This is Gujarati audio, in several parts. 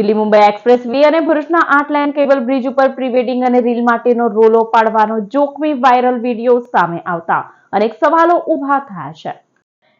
દિલ્હી મુંબઈ એક્સપ્રેસ વે અને ભરૂચના આઠ લાઇન કેબલ બ્રિજ ઉપર પ્રી વેડિંગ અને રીલ માટેનો રોલો પાડવાનો જોખમી વાયરલ વીડિયો સામે આવતા અનેક સવાલો ઊભા થયા છે.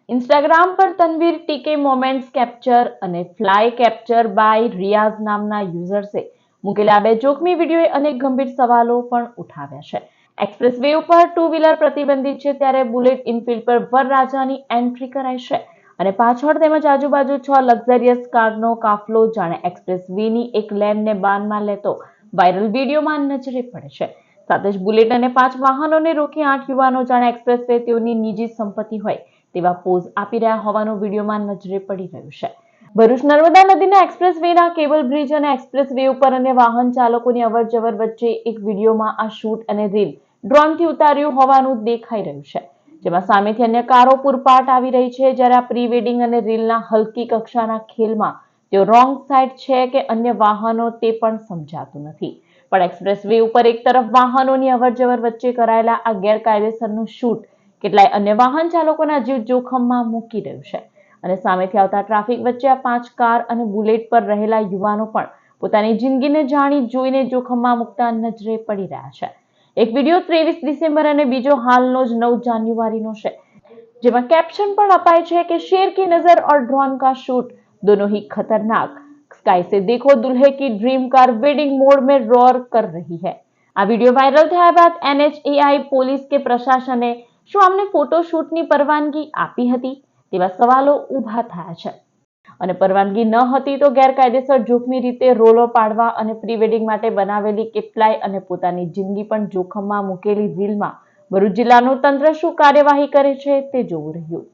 ઇન્સ્ટાગ્રામ પર તનવીર ટીકે મોમેન્ટ્સ કેપ્ચર અને ફ્લાય કેપ્ચર બાય રિયાઝ નામના યુઝર્સે મૂકેલા બે જોખમી વિડીયોએ અનેક ગંભીર સવાલો પણ ઉઠાવ્યા છે. એક્સપ્રેસ વે ઉપર ટુ વ્હીલર પ્રતિબંધિત છે ત્યારે બુલેટ ઇનફિલ્ડ પર વરરાજાની એન્ટ્રી કરાઈ છે. અને પાછળ તેમજ આજુબાજુ છ લક્ઝરિયસ કારનો કાફલો જાણે એક્સપ્રેસ વેની એક લેનને બાનમાં લેતો વાયરલ વિડીયોમાં નજરે પડે છે. સાથે જ બુલેટ અને પાંચ વાહનોને રોકી આઠ યુવાનો જાણે એક્સપ્રેસ વે તેઓની નિજી સંપત્તિ હોય તેવા પોઝ આપી રહ્યા હોવાનું વિડીયોમાં નજરે પડી રહ્યું છે. ભરૂચ નર્મદા નદીના એક્સપ્રેસ વેના કેબલ બ્રિજ અને એક્સપ્રેસ વે ઉપર અને વાહન ચાલકોની અવરજવર વચ્ચે એક વિડીયોમાં આ શૂટ અને રીલ ડ્રોનથી ઉતાર્યું હોવાનું દેખાઈ રહ્યું છે. જેમાં સામેથી અન્ય કારો પૂરપાટ આવી રહી છે. જ્યારે આ પ્રી વેડિંગ અને રીલના હલકી કક્ષાના ખેલમાં તેઓ રોંગ સાઈડ છે કે અન્ય વાહનો તે પણ સમજાતું નથી. પણ એક્સપ્રેસ વે ઉપર એક તરફ વાહનોની અવરજવર વચ્ચે કરાયેલા આ ગેરકાયદેસરનું શૂટ કેટલાય અન્ય વાહન ચાલકોના જીવ જોખમમાં મૂકી રહ્યું છે. અને સામેથી આવતા ટ્રાફિક વચ્ચે આ પાંચ કાર અને બુલેટ પર રહેલા યુવાનો પણ પોતાની જિંદગીને જાણી જોઈને જોખમમાં મૂકતા નજરે પડી રહ્યા છે. એક વિડીયો ત્રેવીસ ડિસેમ્બર અને બીજો હાલનો જ નવ જાન્યુઆરીનો છે જેમાં કેપ્શન પણ અપાય છે કે શેર કી નજર और ड्रोन का शूट दोनों ही खतरनाक स्काई से देखो दुल्हे की ड्रीम कार वेडिंग मोड में रोर कर रही है આ વિડીયો વાયરલ થયા બાદ એનએચએઆઈ પોલીસ કે પ્રશાસને શું આમને ફોટોશૂટની પરવાનગી આપી હતી તેવા સવાલો ઊભા થયા છે અને પરવાનગી ન હતી તો ગેરકાયદેસર જોખમી રીતે રોલો પાડવા અને પ્રી વેડિંગ માટે બનાવેલી કેટલાય અને પોતાની જિંદગી પણ જોખમમાં મૂકેલી રીલમાં ભરૂચ જિલ્લાનું તંત્ર શું કાર્યવાહી કરે છે તે જોવું રહ્યું.